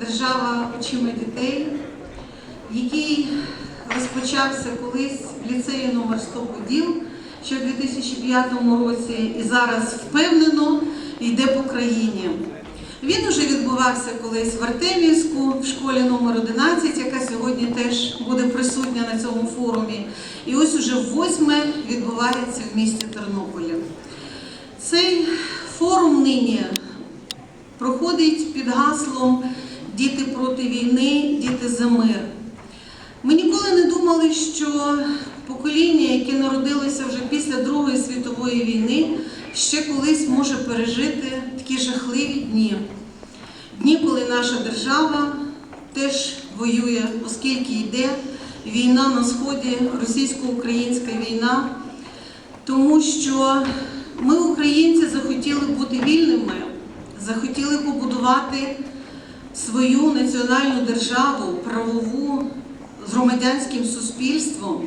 Держава очима дітей, який розпочався колись в ліцеї номер 100 Поділ ще в 2005 році і зараз впевнено йде по країні. Він уже відбувався колись в Артемівську в школі номер 11, яка сьогодні теж буде присутня на цьому форумі. І ось уже восьме відбувається в місті Тернополі. Цей форум нині проходить під гаслом Діти проти війни, діти за мир. Ми ніколи не думали, що покоління, яке народилося вже після Другої світової війни, ще колись може пережити такі жахливі дні. Дні, коли наша держава теж воює, оскільки йде війна на сході, російсько-українська війна, тому що ми, українці, захотіли бути вільними, захотіли побудувати свою національну державу, правову з громадянським суспільством.